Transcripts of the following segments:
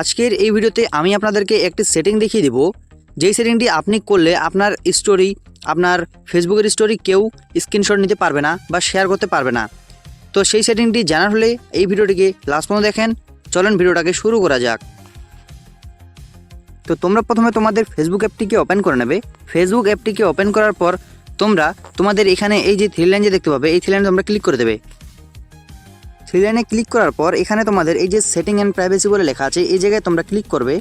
আজকের এই ভিডিওতে আমি আপনাদেরকে একটি সেটিং দেখিয়ে দিব। যেই সেটিংটি আপনি করলে আপনার স্টোরি আপনার ফেসবুকের স্টোরি কেউ স্ক্রিনশট নিতে পারবে না বা শেয়ার করতে পারবে না। তো সেই সেটিংটি জানার হলে এই ভিডিওটিকে লাস্ট পর্যন্ত দেখেন। চলেন ভিডিওটাকে শুরু করা যাক। তো তোমরা প্রথমে তোমাদের ফেসবুক অ্যাপটিকে ওপেন করে নেবে। ফেসবুক অ্যাপটিকে ওপেন করার পর তোমরা তোমাদের এখানে এই যে থ্রি লাইন যে দেখতে পাবে, এই থ্রি লাইনে তোমরা ক্লিক করে দেবে। থ্রি লাইনে ক্লিক করার পর এখানে তোমাদের এই যে সেটিং অ্যান্ড প্রাইভেসি বলে লেখা আছে, এই জায়গায় তোমরা ক্লিক করবে।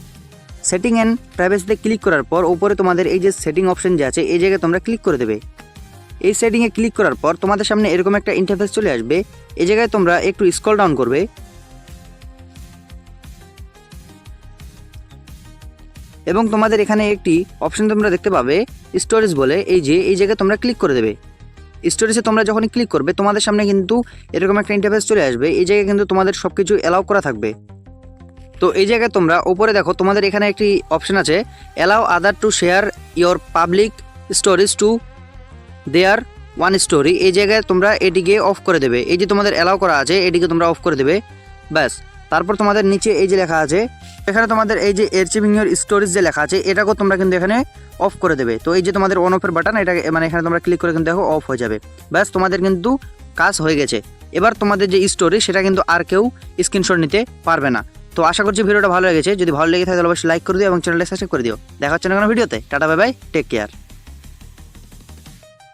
সেটিং অ্যান্ড প্রাইভেসিতে ক্লিক করার পর ওপরে তোমাদের এই যে সেটিং অপশন যে আছে, এই জায়গায় তোমরা ক্লিক করে দেবে। এই সেটিংয়ে ক্লিক করার পর তোমাদের সামনে এরকম একটা ইন্টারফেস চলে আসবে, এই জায়গায় তোমরা একটু স্ক্রল ডাউন করবে। এবং তোমাদের এখানে একটি অপশন তোমরা দেখতে পাবে স্টোরেজ বলে, এই যে, এই জায়গায় তোমরা ক্লিক করে দেবে। স্টোরেজে তোমরা যখনই ক্লিক করবে, তোমাদের সামনে কিন্তু এরকম একটা ইন্টারফেস চলে আসবে। এই জায়গায় কিন্তু তোমাদের সব কিছু অ্যালাউ করা থাকবে। তো এই জায়গায় তোমরা ওপরে দেখো, তোমাদের এখানে একটি অপশন আছে allow other to share your public storage to their own story এই জায়গায় তোমরা এটিকে অফ করে দেবে। এই যে তোমাদের অ্যালাউ করা আছে, এটিকে তোমরা অফ করে দেবে। ব্যাস। তারপর তোমাদের নিচে এই যে লেখা আছে, এখানে তোমাদের এই যে এরচিভিং ইয়োর স্টোরেজ যে লেখা আছে, এটাকেও তোমরা কিন্তু এখানে অফ করে দেবে। তো এই যে তোমাদের অন অফের বাটন এটা মানে এখানে তোমরা ক্লিক করে কিন্তু দেখো অফ হয়ে যাবে। ব্যাস, তোমাদের কিন্তু কাজ হয়ে গেছে। এবার তোমাদের যে স্টোরি সেটা কিন্তু আর কেউ স্ক্রিনশট নিতে পারবে না। তো আশা করছি ভিডিওটা ভালো লেগেছে। যদি ভালো লেগে থাকে, তাহলে অবশ্যই লাইক করে দিও এবং চ্যানেলটা সাবস্ক্রাইব করে দিও। দেখা হচ্ছে না কোনো ভিডিওতে। Tata bye bye take care